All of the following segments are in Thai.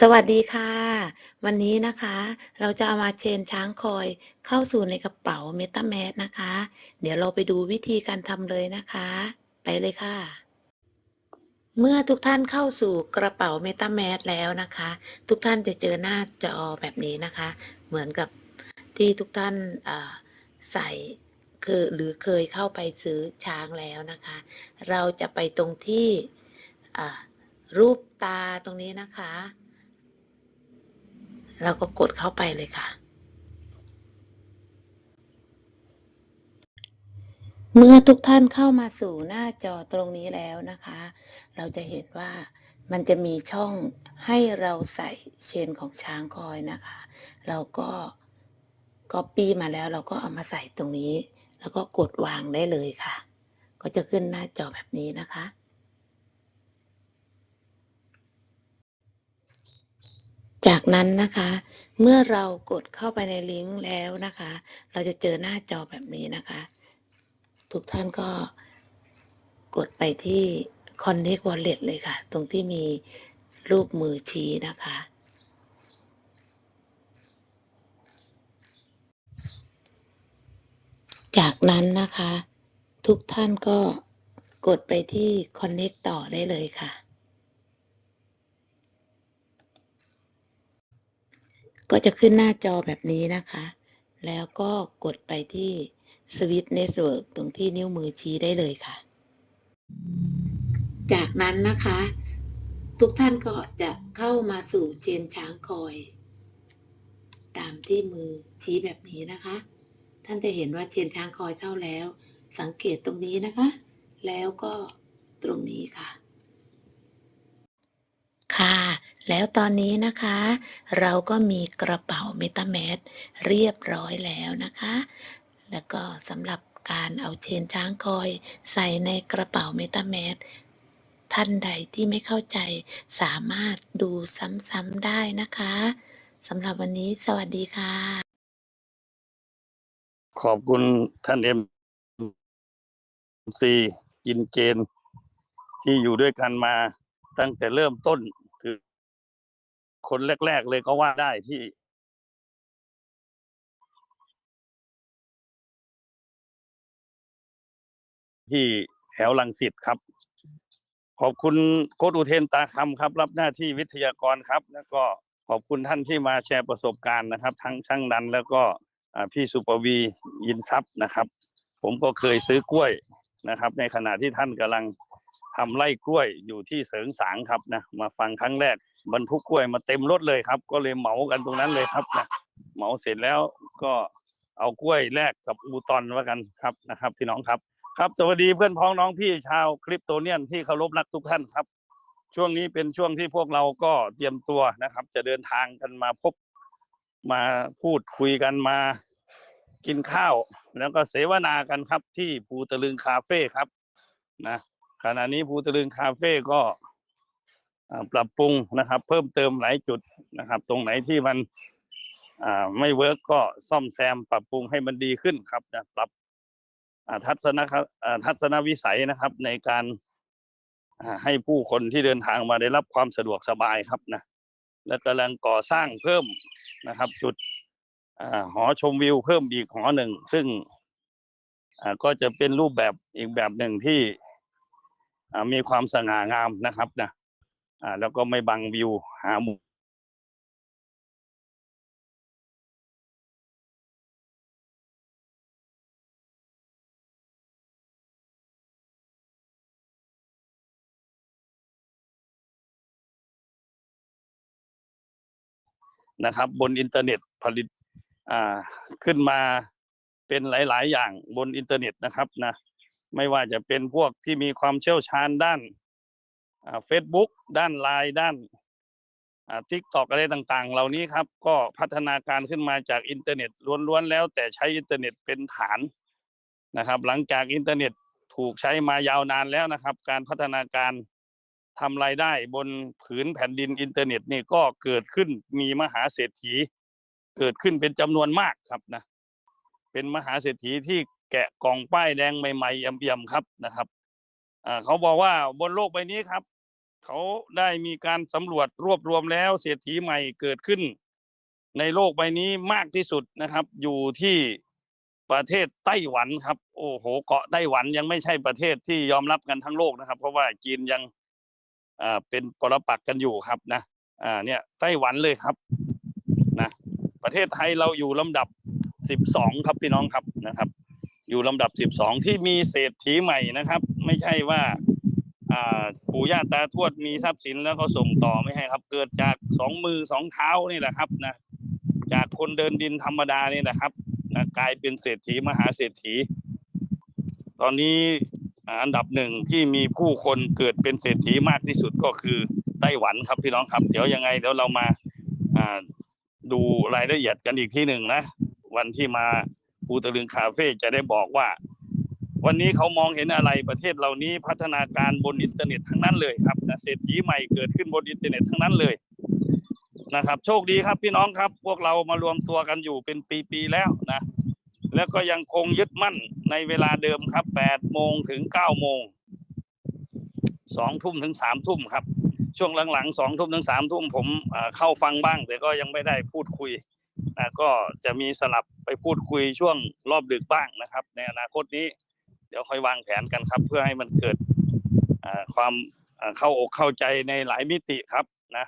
สวัสดีค่ะ วันนี้นะคะ เราจะเอามาเชนช้างคอยเข้าสู่ในกระเป๋า MetaMask นะคะ เดี๋ยวเราไปดูวิธีการทำเลยนะคะ ไปเลยค่ะ เมื่อทุกท่านเข้าสู่กระเป๋า MetaMask แล้วนะคะ ทุกท่านจะเจอหน้าจอแบบนี้นะคะ เหมือนกับที่ทุกท่านใส่คือหรือเคยเข้าไปซื้อช้างแล้วนะคะ เราจะไปตรงที่รูปตาตรงนี้นะคะ เราก็กดเข้าไปเลยค่ะ เมื่อทุกท่านเข้ามาสู่หน้าจอตรงนี้แล้วนะคะ เราจะเห็นว่ามันจะมีช่องให้เราใส่เชนของช้างคอยนะคะ เราก็ก๊อปปี้มาแล้วเราก็เอามาใส่ตรงนี้ แล้วก็กดวางได้เลยค่ะ ก็จะขึ้นหน้าจอแบบนี้นะคะ จากนั้นนะคะ เมื่อเรากดเข้าไปในลิงก์แล้วนะคะ เราจะเจอหน้าจอแบบนี้นะคะ ทุกท่านก็กดไปที่ Connect Wallet เลยค่ะ ตรงที่มีรูปมือชี้นะคะ จากนั้นนะคะ ทุกท่านก็กดไปที่ Connect ต่อได้เลยค่ะ ก็จะขึ้นหน้าจอแบบนี้นะคะ แล้วก็กดไปที่ Switch Network ตรงที่นิ้วมือชี้ได้เลยค่ะ จากนั้นนะคะ ทุกท่านก็จะเข้ามาสู่เชนช้างคอย ตามที่มือชี้แบบนี้นะคะ ท่านจะเห็นว่าเชนช้างคอยเข้าแล้ว สังเกตตรงนี้นะคะ แล้วก็ตรงนี้ค่ะ ค่ะ แล้วตอนนี้นะคะ เราก็มีกระเป๋า MetaMask เรียบร้อยแล้วนะคะ แล้วก็สำหรับการเอาเชนช้างคอย ใส่ในกระเป๋า MetaMask ท่านใดที่ไม่เข้าใจสามารถดูซ้ำๆได้นะคะสำหรับวันนี้สวัสดีค่ะ ขอบคุณท่านเอ็มซีกินเกณฑ์ที่อยู่ด้วยกันมาตั้งแต่เริ่มต้น คนแรก ๆ เลยก็ว่าได้ที่ที่แถวลังสิตครับ ขอบคุณโค้ดอุเทนตาคำครับ รับหน้าที่วิทยากรครับ แล้วก็ขอบคุณท่านที่มาแชร์ประสบการณ์นะครับ ทั้งช่างนันแล้วก็พี่สุปวียินทรัพย์นะครับ ผมก็เคยซื้อกล้วยนะครับ ในขณะที่ท่านกำลังทำไร่กล้วยอยู่ที่เสริงสางครับนะมาฟังครั้งแรก บรรทุกกล้วยมาเต็มรถเลยครับ ก็เลยเหมากันตรงนั้นเลยครับนะเหมาเสร็จแล้วก็เอากล้วยแลกกับอูตอนว่ากันครับนะครับพี่น้องครับ ครับสวัสดีเพื่อนพ้องน้องพี่ชาวคริปโตเนียนที่เคารพรักทุกท่านครับ ช่วงนี้เป็นช่วงที่พวกเราก็เตรียมตัวนะครับ จะเดินทางกันมาพบมาพูดคุยกันมากินข้าว แล้วก็เสวนากันครับที่ภูตะลึงคาเฟ่ครับนะขณะนี้ภูตะลึงคาเฟ่ก็ ปรับปรุงนะครับ เพิ่มเติมหลายจุดนะครับ ตรงไหนที่มันอ่าไม่เวิร์กก็ซ่อมแซมปรับปรุงให้มันดีขึ้นครับนะปรับทัศนคอ่าทัศนวิสัยนะครับ ในการให้ผู้คนที่เดินทางมาได้รับความสะดวกสบายครับนะและกำลังก่อสร้างเพิ่มนะครับ จุดอ่าหอชมวิวเพิ่มอีกหอหนึ่ง ซึ่งอ่าก็จะเป็นรูปแบบอีกแบบหนึ่งที่อ่ามีความสง่างามนะครับนะ อ่าแล้วก็ไม่บังวิวหามุมนะครับ บนอินเทอร์เน็ตผลิตอ่าขึ้นมาเป็นหลาย ๆ อย่างบนอินเทอร์เน็ตนะครับนะไม่ว่าจะเป็นพวกที่มีความเชี่ยวชาญด้าน เฟซบุ๊กด้านไลน์ด้านอ่าทิกตอกอะไรต่างๆ เหล่านี้ครับ ก็พัฒนาการขึ้นมาจากอินเทอร์เน็ตล้วนๆแล้ว แต่ใช้อินเทอร์เน็ตเป็นฐานนะครับ หลังจากอินเทอร์เน็ตถูกใช้มายาวนานแล้วนะครับ การพัฒนาการทำรายได้บนผืนแผ่นดินอินเทอร์เน็ตนี่ก็เกิดขึ้นมีมหาเศรษฐี เกิดขึ้นเป็นจำนวนมากครับนะเป็นมหาเศรษฐีที่แกะกล่องป้ายแดงใหม่ๆเอี่ยมๆครับนะครับอ่าเขาบอกว่าบนโลกใบนี้ครับ เขาได้มีการสำรวจรวบรวมแล้วเศรษฐีใหม่เกิดขึ้น ในโลกใบนี้มากที่สุดนะครับ อยู่ที่ประเทศไต้หวันครับ โอ้โห เกาะไต้หวันยังไม่ใช่ประเทศที่ยอมรับกันทั้งโลกนะครับ เพราะว่าจีนยังอ่าเป็นปรปักษ์กันอยู่ครับนะอ่าเนี่ยไต้หวันเลยครับนะประเทศไทยเราอยู่ลำดับสิบสองครับพี่น้องครับนะครับ อยู่ลำดับสิบสองที่มีเศรษฐีใหม่นะครับ ไม่ใช่ว่าอ่า ปู่ย่าตาทวดมีทรัพย์สินแล้วก็ส่งต่อไม่ให้ครับ เกิดจากสองมือสองเท้านี่แหละครับนะจากคนเดินดินธรรมดานี่แหละครับนะกลายเป็นเศรษฐีมหาเศรษฐี ตอนนี้อันดับหนึ่งที่มีผู้คนเกิดเป็นเศรษฐีมากที่สุดก็คือไต้หวันครับพี่น้องครับ เดี๋ยวยังไงเดี๋ยวเรามาดูรายละเอียดกันอีกที่หนึ่งนะ วันที่มาภูตะลึงคาเฟ่จะได้บอกว่า วันนี้เขามองเห็นอะไรประเทศเหล่านี้พัฒนาการบนอินเทอร์เน็ตทั้งนั้นเลยครับนะเศรษฐีใหม่เกิดขึ้นบนอินเทอร์เน็ตทั้งนั้นเลยนะครับ โชคดีครับพี่น้องครับ พวกเรามารวมตัวกันอยู่เป็นปีๆแล้วนะ แล้วก็ยังคงยึดมั่นในเวลาเดิมครับ8โมงถึง9โมง2ทุ่มถึง3ทุ่มครับ ช่วงหลังๆ2ทุ่มถึง3ทุ่มผมเข้าฟังบ้าง แต่ก็ยังไม่ได้พูดคุยนะก็จะมีสลับไปพูดคุยช่วงรอบดึกบ้างนะครับ ในอนาคตนี้ ดี๋ยวค่อยวางแผนกันครับ เพื่อให้มันเกิดความเข้าอกเข้าใจในหลายมิติครับนะ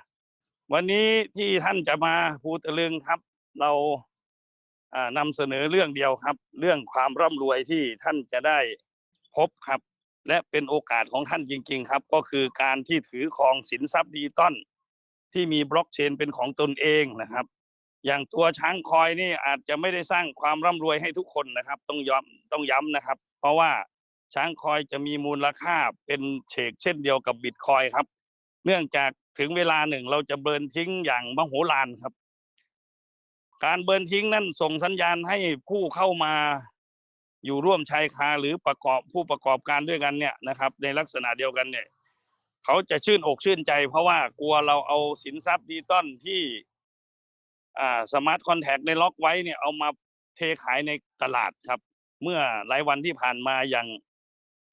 วันนี้ที่ท่านจะมาพูดตะลึงครับ เราอ่านำเสนอเรื่องเดียวครับ เรื่องความร่ำรวยที่ท่านจะได้พบครับ และเป็นโอกาสของท่านจริง ๆ ครับ ก็คือการที่ถือครองสินทรัพย์ดิจิตอลที่มีบล็อกเชนเป็นของตนเองนะครับ อย่างตัวช้างคอยนี่อาจจะไม่ได้สร้างความร่ำรวยให้ทุกคนนะครับ ต้องย้ำต้องย้ำนะครับ เพราะว่าช้างคอยจะมีมูลค่าเป็นเฉกเช่นเดียวกับบิตคอยครับ เนื่องจากถึงเวลาหนึ่งเราจะเบิร์นทิ้งอย่างมโหฬารครับ การเบิร์นทิ้งนั่นส่งสัญญาณให้ผู้เข้ามาอยู่ร่วมชายคาหรือประกอบผู้ประกอบการด้วยกันเนี่ยนะครับ ในลักษณะเดียวกันเนี่ย เขาจะชื่นอกชื่นใจ เพราะว่ากลัวเราเอาสินทรัพย์ดิจิตอลที่ สมาร์ทคอนแทคในล็อกไว้เนี่ยเอามาเทขายในตลาดครับ เมื่อหลายวันที่ผ่านมาอย่าง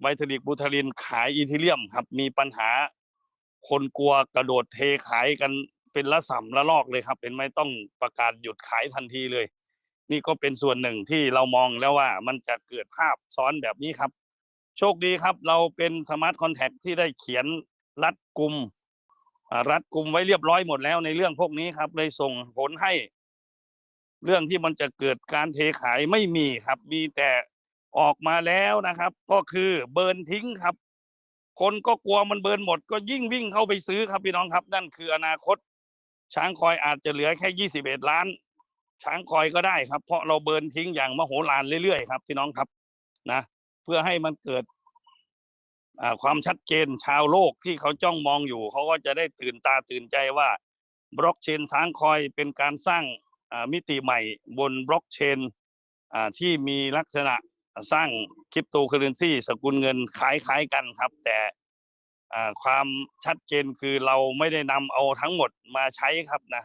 ไวทริกบูทารินขายอีทิเลียมครับ มีปัญหาคนกลัวกระโดดเทขายกันเป็นละสัมละลอกเลยครับ เป็นไม่ต้องประกาศหยุดขายทันทีเลย นี่ก็เป็นส่วนหนึ่งที่เรามองแล้วว่ามันจะเกิดภาพซ้อนแบบนี้ครับ โชคดีครับ เราเป็นสมาร์ทคอนแทคที่ได้เขียนรัดกลุ่ม รัดกลุ่มไว้เรียบร้อยหมดแล้วในเรื่องพวกนี้ครับ เลยส่งผลให้ เรื่องที่มันจะเกิดการเทขายไม่มีครับ มีแต่ออกมาแล้วนะครับ ก็คือเบิร์นทิ้งครับ คนก็กลัวมันเบิร์นหมด ก็ยิ่งวิ่งเข้าไปซื้อครับพี่น้องครับ นั่นคืออนาคต ช้างคอยอาจจะเหลือแค่ยี่สิบเอ็ดล้าน ช้างคอยก็ได้ครับ เพราะเราเบิร์นทิ้งอย่างมโหฬารเรื่อยๆครับพี่น้องครับนะเพื่อให้มันเกิด ความชัดเจนชาวโลกที่เขาจ้องมองอยู่ เขาก็จะได้ตื่นตาตื่นใจว่าบล็อกเชนช้างคอยเป็นการสร้างมิติใหม่บนบล็อกเชนที่มีลักษณะสร้างคริปโตเคอเรนซีสกุลเงินคล้ายๆกันครับ แต่ความชัดเจนคือเราไม่ได้นำเอาทั้งหมดมาใช้ครับนะ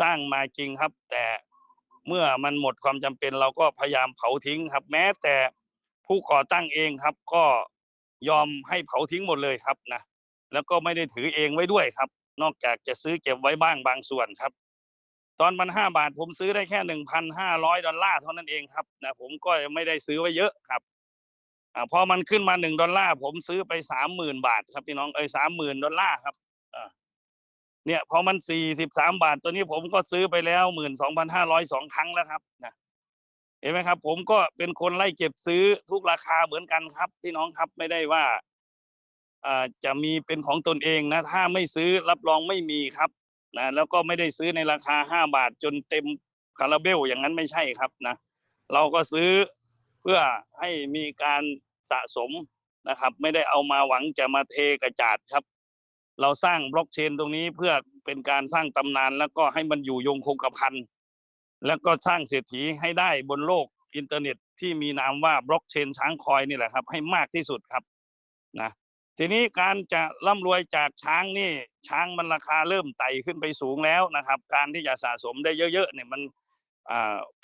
สร้างมาจริงครับ แต่เมื่อมันหมดความจำเป็นเราก็พยายามเผาทิ้งครับ แม้แต่ผู้ก่อตั้งเองครับ ก็ ยอมให้เผาทิ้งหมดเลยครับนะแล้วก็ไม่ได้ถือเองไว้ด้วยครับ นอกจากจะซื้อเก็บไว้บ้างบางส่วนครับ ตอนมันห้าบาทผมซื้อได้แค่หนึ่งพันห้าร้อยดอลลาร์เท่านั้นเองครับนะผมก็ไม่ได้ซื้อไว้เยอะครับอ่าพอมันขึ้นมาหนึ่งดอลลาร์ผมซื้อไปสามหมื่นบาทครับพี่น้องเอ้ยสามหมื่นดอลลาร์ครับอ่าเนี่ยพอมันสี่สิบสามบาทตัวนี้ผมก็ซื้อไปแล้วหมื่นสองพันห้าร้อยสองครั้งแล้วครับนะ เห็นไหมครับ ผมก็เป็นคนไล่เก็บซื้อทุกราคาเหมือนกันครับพี่น้องครับไม่ได้ว่าจะมีเป็นของตนเองนะ ถ้าไม่ซื้อรับรองไม่มีครับนะแล้วก็ไม่ได้ซื้อในราคาห้าบาทจนเต็มคาราเบลอย่างนั้นไม่ใช่ครับนะ เราก็ซื้อเพื่อให้มีการสะสมนะครับ ไม่ได้เอามาหวังจะมาเทกระจาดครับ เราสร้างบล็อกเชนตรงนี้เพื่อเป็นการสร้างตำนานแล้วก็ให้มันอยู่ยงคงกระพัน แล้วก็สร้างเศรษฐีให้ได้บนโลกอินเทอร์เน็ตที่มีนามว่าบล็อกเชนช้างคอยนี่แหละครับ ให้มากที่สุดครับนะทีนี้การจะร่ำรวยจากช้างนี่ ช้างมันราคาเริ่มไต่ขึ้นไปสูงแล้วนะครับ การที่จะสะสมได้เยอะๆเนี่ยมัน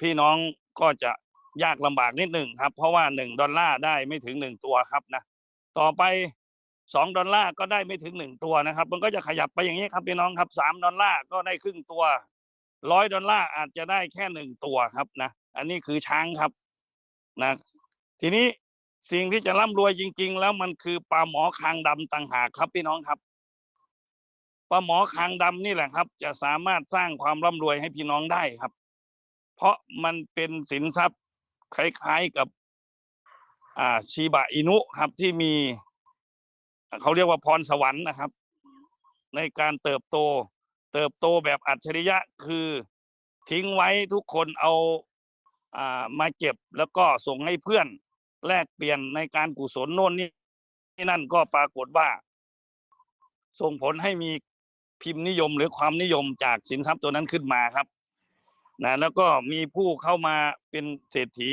พี่น้องก็จะยากลำบากนิดหนึ่งครับ เพราะว่าหนึ่งดอลลาร์ได้ไม่ถึงหนึ่งตัวครับนะต่อไปสองดอลลาร์ก็ได้ไม่ถึงหนึ่งตัวนะครับ มันก็จะขยับไปอย่างนี้ครับพี่น้องครับสามดอลลาร์ก็ได้ครึ่งตัว ร้อยดอลลาร์อาจจะได้แค่หนึ่งตัวครับนะ อันนี้คือช้างครับนะ ทีนี้สิ่งที่จะร่ำรวยจริง ๆ แล้วมันคือปลาหมอคางดำต่างหากครับพี่น้องครับปลาหมอคางดำนี่แหละครับ จะสามารถสร้างความร่ำรวยให้พี่น้องได้ครับ เพราะมันเป็นสินทรัพย์คล้ายๆกับ อ่าชีบะอินุครับที่มีเขาเรียกว่าพรสวรรค์นะครับ ในการเติบโต เติบโตแบบอัจฉริยะคือทิ้งไว้ทุกคนเอาอ่ามาเก็บแล้วก็ส่งให้เพื่อนแลกเปลี่ยนในการกุศลโน่นนี่นี่นั่นก็ปรากฏว่า ส่งผลให้มีพิมพ์นิยมหรือความนิยมจากสินทรัพย์ตัวนั้นขึ้นมาครับนะแล้วก็มีผู้เข้ามาเป็นเศรษฐี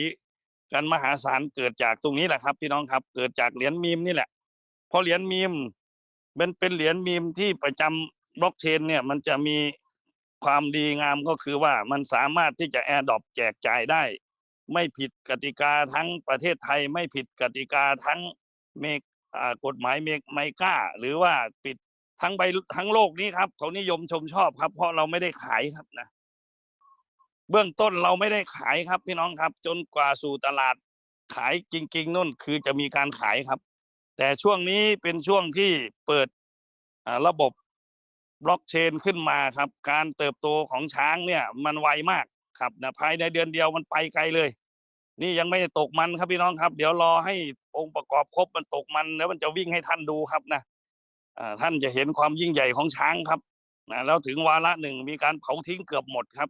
กันมหาศาลเกิดจากตรงนี้แหละครับพี่น้องครับ เกิดจากเหรียญมีมนี่แหละเพราะเหรียญมีมมันเป็นเหรียญมีมที่ประจำ บล็อกเชนเนี่ยมันจะมีความดีงามก็คือว่ามันสามารถที่จะแอร์ดอปแจกจ่ายได้ ไม่ผิดกติกาทั้งประเทศไทย ไม่ผิดกติกาทั้งเมกอากฎหมายเมกไมก้า หรือว่าปิดทั้งใบทั้งโลกนี้ครับเขานิยมชมชอบครับ เพราะเราไม่ได้ขายครับนะ เบื้องต้นเราไม่ได้ขายครับพี่น้องครับ จนกว่าสู่ตลาดขายจริงๆนู่นคือจะมีการขายครับ แต่ช่วงนี้เป็นช่วงที่เปิดอาระบบ บล็อกเชนขึ้นมาครับ การเติบโตของช้างเนี่ย มันไวมากครับนะภายในเดือนเดียวมันไปไกลเลย นี่ยังไม่ตกมันครับพี่น้องครับ เดี๋ยวรอให้องค์ประกอบครบมันตกมันแล้วมันจะวิ่งให้ท่านดูครับนะท่านจะเห็นความยิ่งใหญ่ของช้างครับนะแล้วถึงวาระหนึ่งมีการเผาทิ้งเกือบหมดครับ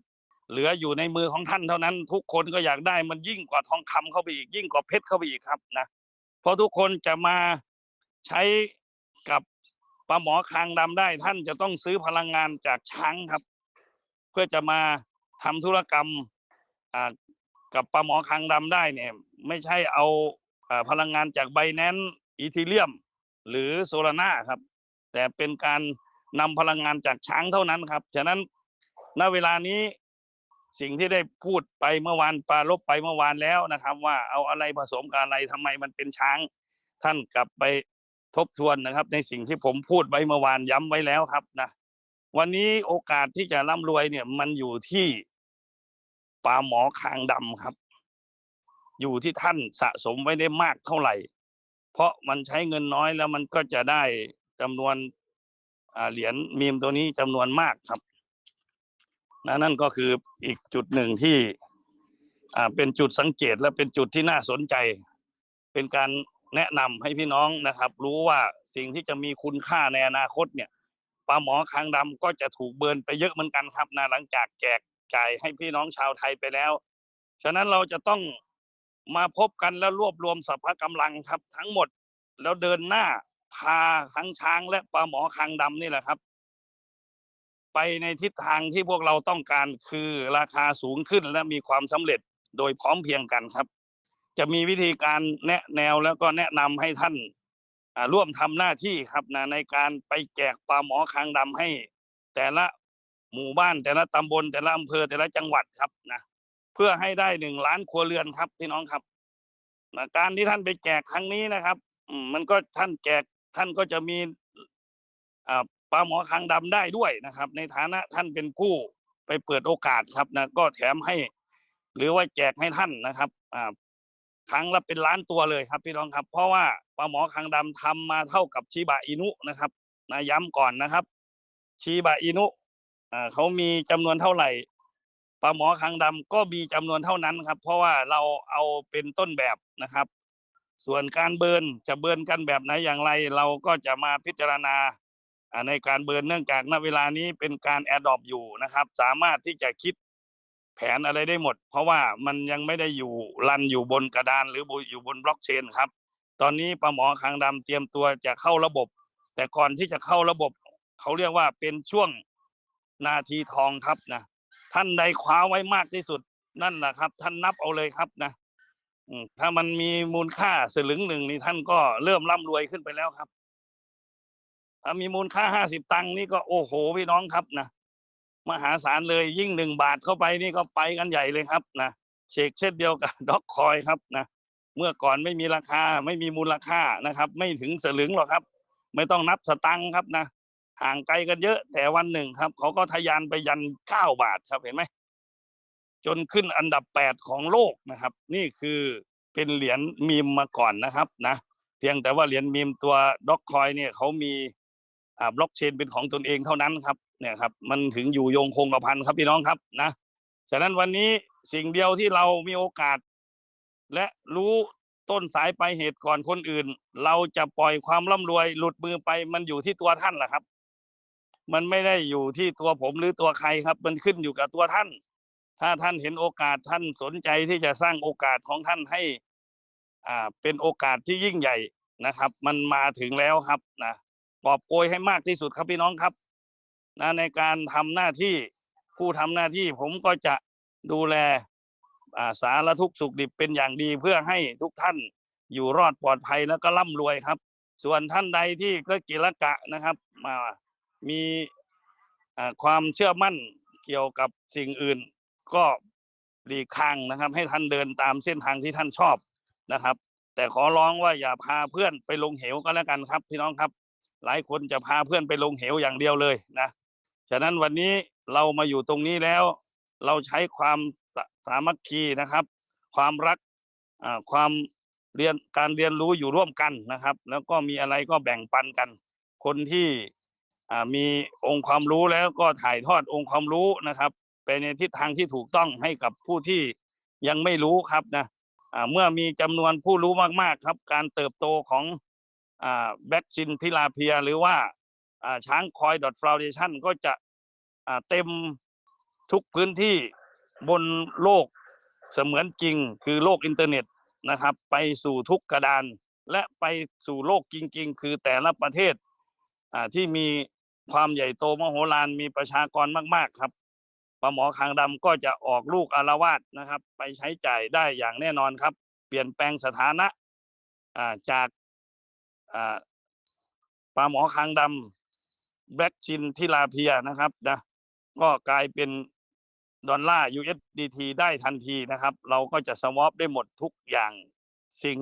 เหลืออยู่ในมือของท่านเท่านั้น ทุกคนก็อยากได้มันยิ่งกว่าทองคำเข้าไปอีกยิ่งกว่าเพชรเข้าไปอีกครับนะเพราะทุกคนจะมาใช้กับ ปลาหมอคางดำได้ ท่านจะต้องซื้อพลังงานจากช้างครับ เพื่อจะมาทำธุรกรรมกับปลาหมอคางดำได้เนี่ย ไม่ใช่เอาอพลังงานจากไบแนนอีทีเรียม หรือโซลาร่าครับ แต่เป็นการนำพลังงานจากช้างเท่านั้นครับ ฉะนั้นณเวลานี้สิ่งที่ได้พูดไปเมื่อวานปรารบไปเมื่อวานแล้วนะครับ ว่าเอาอะไรผสมกับอะไรทำไมมันเป็นช้าง ท่านกลับไป ทบทวนนะครับ ในสิ่งที่ผมพูดไว้เมื่อวานย้ำไว้แล้วครับนะวันนี้โอกาสที่จะร่ำรวยเนี่ย มันอยู่ที่ปลาหมอคางดำครับ อยู่ที่ท่านสะสมไว้ได้มากเท่าไหร่ เพราะมันใช้เงินน้อยแล้วมันก็จะได้จำนวนเหรียญมีมตัวนี้จำนวนมากครับนะนั่นก็คืออีกจุดหนึ่งที่เป็นจุดสังเกตและเป็นจุดที่น่าสนใจ เป็นการ แนะนำให้พี่น้องนะครับ รู้ว่าสิ่งที่จะมีคุณค่าในอนาคตเนี่ยปลาหมอคางดำก็จะถูกเบินไปเยอะเหมือนกันครับนะหลังจากแจกจ่ายให้พี่น้องชาวไทยไปแล้ว ฉะนั้นเราจะต้องมาพบกันแล้วรวบรวมสรรพกำลังครับ ทั้งหมดแล้วเดินหน้าพาทั้งช้างและปลาหมอคางดำนี่แหละครับ ไปในทิศทางที่พวกเราต้องการคือราคาสูงขึ้นและมีความสำเร็จโดยพร้อมเพียงกันครับ จะมีวิธีการแนะแนวแล้วก็แนะนำให้ท่านร่วมทำหน้าที่ครับนะในการไปแจกปลาหมอคางดำให้ แต่ละหมู่บ้านแต่ละตำบล แต่ละอำเภอแต่ละจังหวัดครับนะเพื่อให้ได้หนึ่งล้านครัวเรือนครับพี่น้องครับนะการที่ท่านไปแจกครั้งนี้นะครับมันก็ท่านแจกท่านก็จะมีปลาหมอคางดำได้ด้วยนะครับ ในฐานะท่านเป็นผู้ไปเปิดโอกาสครับนะก็แถมให้ หรือว่าแจกให้ท่านนะครับอ่า ครั้งละเป็นล้านตัวเลยครับพี่น้องครับ เพราะว่าปลาหมอคางดำทำมาเท่ากับชิบะอินุนะครับนะย้ำก่อนนะครับชิบะอินุเขามีจำนวนเท่าไหร่ปลาหมอคางดำก็มีจำนวนเท่านั้นครับ เพราะว่าเราเอาเป็นต้นแบบนะครับ ส่วนการเบิร์นจะเบิร์นกันแบบไหนอย่างไร เราก็จะมาพิจารณาในการเบิร์นเนื่องจากณเวลานี้เป็นการแอดดอปอยู่นะครับ สามารถที่จะคิด ผนอะไรได้หมด เพราะว่ามันยังไม่ได้อยู่รันอยู่บนกระดานหรืออยู่บนบล็อกเชนครับ ตอนนี้ปลาหมอคางดำเตรียมตัวจะเข้าระบบ แต่ก่อนที่จะเข้าระบบ เขาเรียกว่าเป็นช่วงนาทีทองครับนะท่านใดคว้าไว้มากที่สุดนั่นแหละครับ ท่านนับเอาเลยครับนะถ้ามันมีมูลค่าสลึงหนึ่งนี่ท่านก็เริ่มร่ำรวยขึ้นไปแล้วครับ ถ้ามีมูลค่าห้าสิบตังค์นี่ก็โอ้โหพี่น้องครับนะ มหาศาลเลยยิ่งหนึ่งบาทเข้าไปนี่ก็ไปกันใหญ่เลยครับนะเชกเช่นเดียวกับด็อกคอยครับนะเมื่อก่อนไม่มีราคาไม่มีมูลค่านะครับ ไม่ถึงสลึงหรอกครับ ไม่ต้องนับสตังค์ครับนะห่างไกลกันเยอะ แต่วันหนึ่งครับเขาก็ทะยานไปยันเก้าบาทครับเห็นไหมจนขึ้นอันดับแปดของโลกนะครับ นี่คือเป็นเหรียญมีมมาก่อนนะครับนะเพียงแต่ว่าเหรียญมีมตัวด็อกคอยเนี่ยเขามีบล็อกเชนเป็นของตนเองเท่านั้นครับ เนี่ยครับ มันถึงอยู่ยงคงกระพันครับพี่น้องครับนะฉะนั้นวันนี้สิ่งเดียวที่เรามีโอกาส และรู้ต้นสายปลายเหตุก่อนคนอื่น เราจะปล่อยความร่ำรวยหลุดมือไป มันอยู่ที่ตัวท่านแหละครับ มันไม่ได้อยู่ที่ตัวผมหรือตัวใครครับ มันขึ้นอยู่กับตัวท่าน ถ้าท่านเห็นโอกาสท่านสนใจที่จะสร้างโอกาสของท่านให้อ่าเป็นโอกาสที่ยิ่งใหญ่นะครับ มันมาถึงแล้วครับนะกอบโกยให้มากที่สุดครับพี่น้องครับ นะในการทำหน้าที่ผู้ทำหน้าที่ผมก็จะดูแลาสารทุกสุขดิบเป็นอย่างดีเพื่อให้ทุกท่านอยู่รอดปลอดภัยแล้วก็ร่ำรวยครับ ส่วนท่านใดที่ก็กิรกะนะครับมามีความเชื่อมั่นเกี่ยวกับสิ่งอื่น ก็หลีกทางนะครับ ให้ท่านเดินตามเส้นทางที่ท่านชอบนะครับ แต่ขอร้องว่าอย่าพาเพื่อนไปลงเหวก็แล้วกันครับพี่น้องครับ หลายคนจะพาเพื่อนไปลงเหวอย่างเดียวเลยนะ ฉะนั้นวันนี้เรามาอยู่ตรงนี้แล้ว เราใช้ความสาสามัคคีนะครับ ความรักความเรียนการเรียนรู้อยู่ร่วมกันนะครับ แล้วก็มีอะไรก็แบ่งปันกัน คนที่มีองค์ความรู้แล้วก็ถ่ายทอดองค์ความรู้นะครับไปในทิศทางที่ถูกต้องให้กับผู้ที่ยังไม่รู้ครับนะเมื่อมีจำนวนผู้รู้มากๆครับ การเติบโตของอแบ็กซินทิลาเพียหรือว่า ช้างคอยดอทฟลาวเดชันก็จะเต็มทุกพื้นที่บนโลกเสมือนจริงคือโลกอินเทอร์เน็ตนะครับ ไปสู่ทุกกระดาน และไปสู่โลกจริง ๆ คือแต่ละประเทศที่มีความใหญ่โตมโหฬารมีประชากรมาก ๆครับปลาหมอคางดำก็จะออกลูกอารวาสนะครับ ไปใช้จ่ายได้อย่างแน่นอนครับ เปลี่ยนแปลงสถานะจากอ่าปลาหมอคางดำ แบล็กชินทิลาเพียนะครับนะก็กลายเป็นดอลลาร์ USDT ได้ทันทีนะครับ เราก็จะสวอปได้หมดทุกอย่างสิ่ง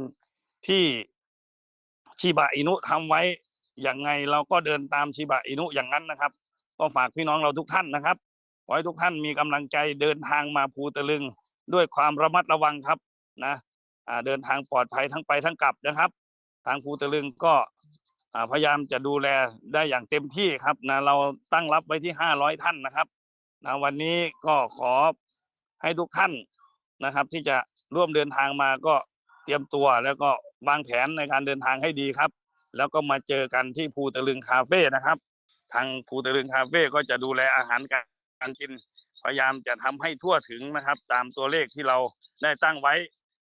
ที่ชิบะอินุทำไว้อย่างไงเราก็เดินตามชิบะอินุอย่างนั้นนะครับ ก็ฝากพี่น้องเราทุกท่านนะครับขอให้ทุกท่านมีกำลังใจเดินทางมาภูตะลึงด้วยความระมัดระวังครับนะเดินทางปลอดภัยทั้งไปทั้งกลับนะครับ ทางภูตะลึงก็ พยายามจะดูแลได้อย่างเต็มที่ครับนะเราตั้งรับไว้ที่ห้าร้อยท่านนะครับนะวันนี้ก็ขอให้ทุกท่านนะครับ ที่จะร่วมเดินทางมาก็เตรียมตัวแล้วก็วางแผนในการเดินทางให้ดีครับ แล้วก็มาเจอกันที่ภูตะลึงคาเฟ่นะครับ ทางภูตะลึงคาเฟ่ก็จะดูแลอาหารการการกิน พยายามจะทำให้ทั่วถึงนะครับ ตามตัวเลขที่เราได้ตั้งไว้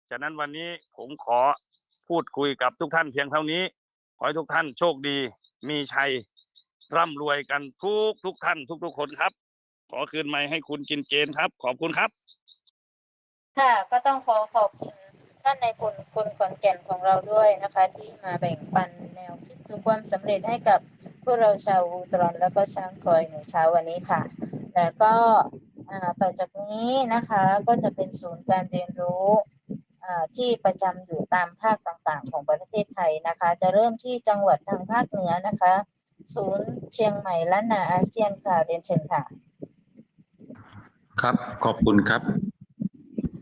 ฉะนั้นวันนี้ผมขอพูดคุยกับทุกท่านเพียงเท่านี้ ขอให้ทุกท่านโชคดี มีชัย ร่ำรวยกันทุกทุกท่านทุกทุกคนครับ ขอคืนไม้ให้คุณจินเจนครับ ขอบคุณครับ ค่ะ ก็ต้องขอขอบคุณท่านในายพลคนขอนแก่นของเราด้วยนะคะ ที่มาแบ่งปันแนวคิดสู่ความสำเร็จให้กับพวกเราชาวอุตรอนแล้วก็ช้างคอยในเช้าวันนี้ค่ะ แล้วก็ต่อจากนี้นะคะก็จะเป็นศูนย์การเรียนรู้ ที่ประจำอยู่ตามภาคต่างๆ ของประเทศไทยนะคะ จะเริ่มที่จังหวัดทางภาคเหนือนะคะ ศูนย์เชียงใหม่ล้านนาอาเซียนค่ะเรียนเชิญค่ะ ครับขอบคุณครับ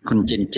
คุณเจนเจ